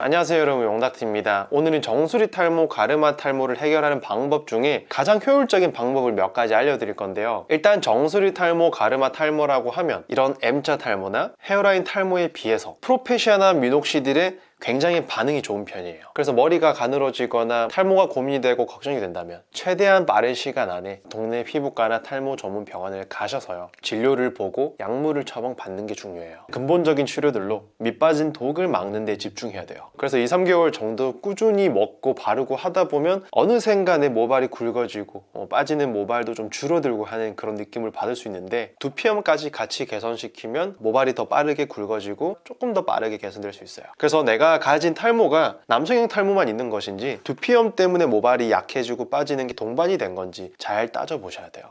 안녕하세요 여러분. 용닥트입니다. 오늘은 정수리 탈모, 가르마 탈모를 해결하는 방법 중에 가장 효율적인 방법을 몇 가지 알려드릴 건데요. 일단 정수리 탈모, 가르마 탈모라고 하면 이런 M자 탈모나 헤어라인 탈모에 비해서 프로페시아나 미녹시딜의 굉장히 반응이 좋은 편이에요. 그래서 머리가 가늘어지거나 탈모가 고민이 되고 걱정이 된다면 최대한 빠른 시간 안에 동네 피부과나 탈모 전문 병원을 가셔서요. 진료를 보고 약물을 처방 받는 게 중요해요. 근본적인 치료들로 밑빠진 독을 막는 데 집중해야 돼요. 그래서 2, 3개월 정도 꾸준히 먹고 바르고 하다 보면 어느샌가 내 모발이 굵어지고 어, 빠지는 모발도 좀 줄어들고 하는 그런 느낌을 받을 수 있는데 두피염까지 같이 개선시키면 모발이 더 빠르게 굵어지고 조금 더 빠르게 개선될 수 있어요. 그래서 내가 가진 탈모가 남성형 탈모만 있는 것인지 두피염 때문에 모발이 약해지고 빠지는 게 동반이 된 건지 잘 따져보셔야 돼요.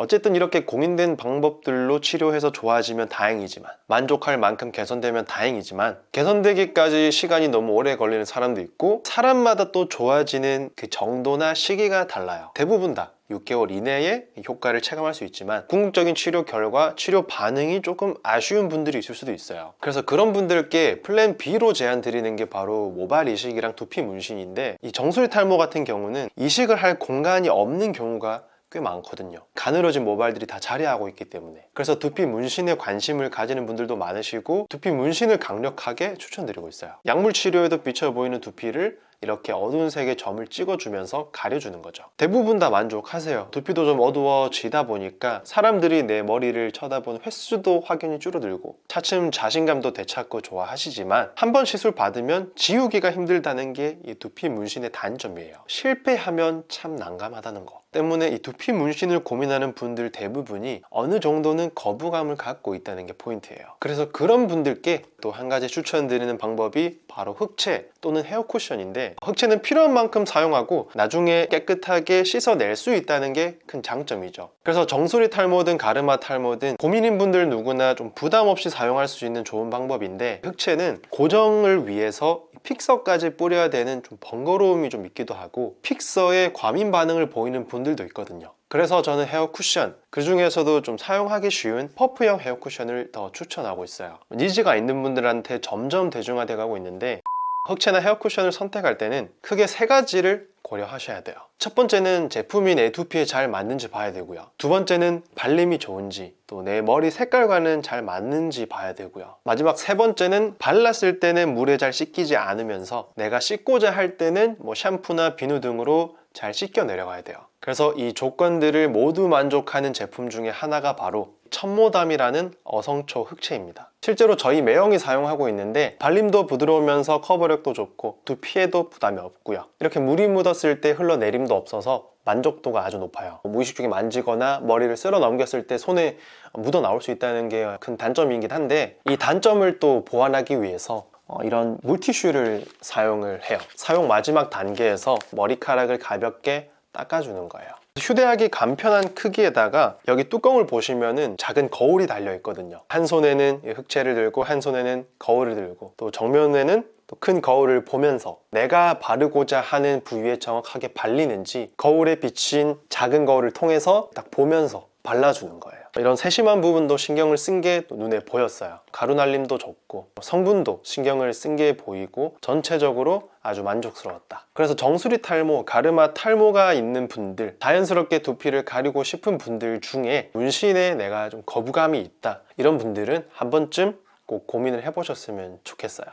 어쨌든 이렇게 공인된 방법들로 치료해서 좋아지면 다행이지만 만족할 만큼 개선되면 다행이지만 개선되기까지 시간이 너무 오래 걸리는 사람도 있고 사람마다 또 좋아지는 그 정도나 시기가 달라요. 대부분 다 6개월 이내에 효과를 체감할 수 있지만 궁극적인 치료 결과 치료 반응이 조금 아쉬운 분들이 있을 수도 있어요. 그래서 그런 분들께 플랜 B로 제안 드리는 게 바로 모발 이식이랑 두피 문신인데 이 정수리 탈모 같은 경우는 이식을 할 공간이 없는 경우가 꽤 많거든요. 가늘어진 모발들이 다 자리하고 있기 때문에. 그래서 두피 문신에 관심을 가지는 분들도 많으시고 두피 문신을 강력하게 추천드리고 있어요. 약물 치료에도 비쳐 보이는 두피를 이렇게 어두운 색의 점을 찍어주면서 가려주는 거죠. 대부분 다 만족하세요. 두피도 좀 어두워지다 보니까 사람들이 내 머리를 쳐다보는 횟수도 확연히 줄어들고 차츰 자신감도 되찾고 좋아하시지만 한 번 시술 받으면 지우기가 힘들다는 게 이 두피 문신의 단점이에요. 실패하면 참 난감하다는 거 때문에 이 두피 문신을 고민하는 분들 대부분이 어느 정도는 거부감을 갖고 있다는 게 포인트예요. 그래서 그런 분들께 또 한 가지 추천드리는 방법이 바로 흑채 또는 헤어 쿠션인데 흑채는 필요한 만큼 사용하고 나중에 깨끗하게 씻어낼 수 있다는 게 큰 장점이죠. 그래서 정수리 탈모든 가르마 탈모든 고민인 분들 누구나 좀 부담 없이 사용할 수 있는 좋은 방법인데 흑채는 고정을 위해서 픽서까지 뿌려야 되는 좀 번거로움이 좀 있기도 하고 픽서에 과민 반응을 보이는 분 들도 있거든요. 그래서 저는 헤어 쿠션 그 중에서도 좀 사용하기 쉬운 퍼프형 헤어 쿠션을 더 추천하고 있어요. 니즈가 있는 분들한테 점점 대중화돼 가고 있는데 흑채나 헤어 쿠션을 선택할 때는 크게 세 가지를 고려하셔야 돼요. 첫 번째는 제품이 내 두피에 잘 맞는지 봐야 되고요. 두 번째는 발림이 좋은지 또 내 머리 색깔과는 잘 맞는지 봐야 되고요. 마지막 세 번째는 발랐을 때는 물에 잘 씻기지 않으면서 내가 씻고자 할 때는 뭐 샴푸나 비누 등으로 잘 씻겨 내려가야 돼요 그래서 이 조건들을 모두 만족하는 제품 중에 하나가 바로 천모담이라는 어성초 흑채입니다. 실제로 저희 매형이 사용하고 있는데 발림도 부드러우면서 커버력도 좋고 두피에도 부담이 없고요. 이렇게 물이 묻었을 때 흘러내림도 없어서 만족도가 아주 높아요. 무의식 중에 만지거나 머리를 쓸어 넘겼을 때 손에 묻어 나올 수 있다는 게 큰 단점이긴 한데 이 단점을 또 보완하기 위해서 어, 이런 물티슈를 사용을 해요. 사용 마지막 단계에서 머리카락을 가볍게 닦아주는 거예요. 휴대하기 간편한 크기에다가 여기 뚜껑을 보시면은 작은 거울이 달려 있거든요. 한 손에는 이 흑채를 들고 한 손에는 거울을 들고 또 정면에는 또 큰 거울을 보면서 내가 바르고자 하는 부위에 정확하게 발리는지 거울에 비친 작은 거울을 통해서 딱 보면서 발라주는 거예요 이런 세심한 부분도 신경을 쓴 게 눈에 보였어요. 가루 날림도 좋고 성분도 신경을 쓴 게 보이고 전체적으로 아주 만족스러웠다. 그래서 정수리 탈모, 가르마 탈모가 있는 분들 자연스럽게 두피를 가리고 싶은 분들 중에 문신에 내가 좀 거부감이 있다. 이런 분들은 한 번쯤 꼭 고민을 해보셨으면 좋겠어요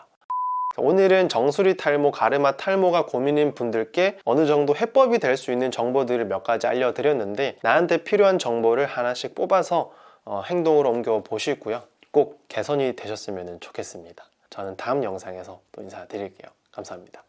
오늘은 정수리 탈모, 가르마 탈모가 고민인 분들께 어느 정도 해법이 될 수 있는 정보들을 몇 가지 알려드렸는데 나한테 필요한 정보를 하나씩 뽑아서 어, 행동으로 옮겨 보시고요. 꼭 개선이 되셨으면 좋겠습니다. 저는 다음 영상에서 또 인사드릴게요. 감사합니다.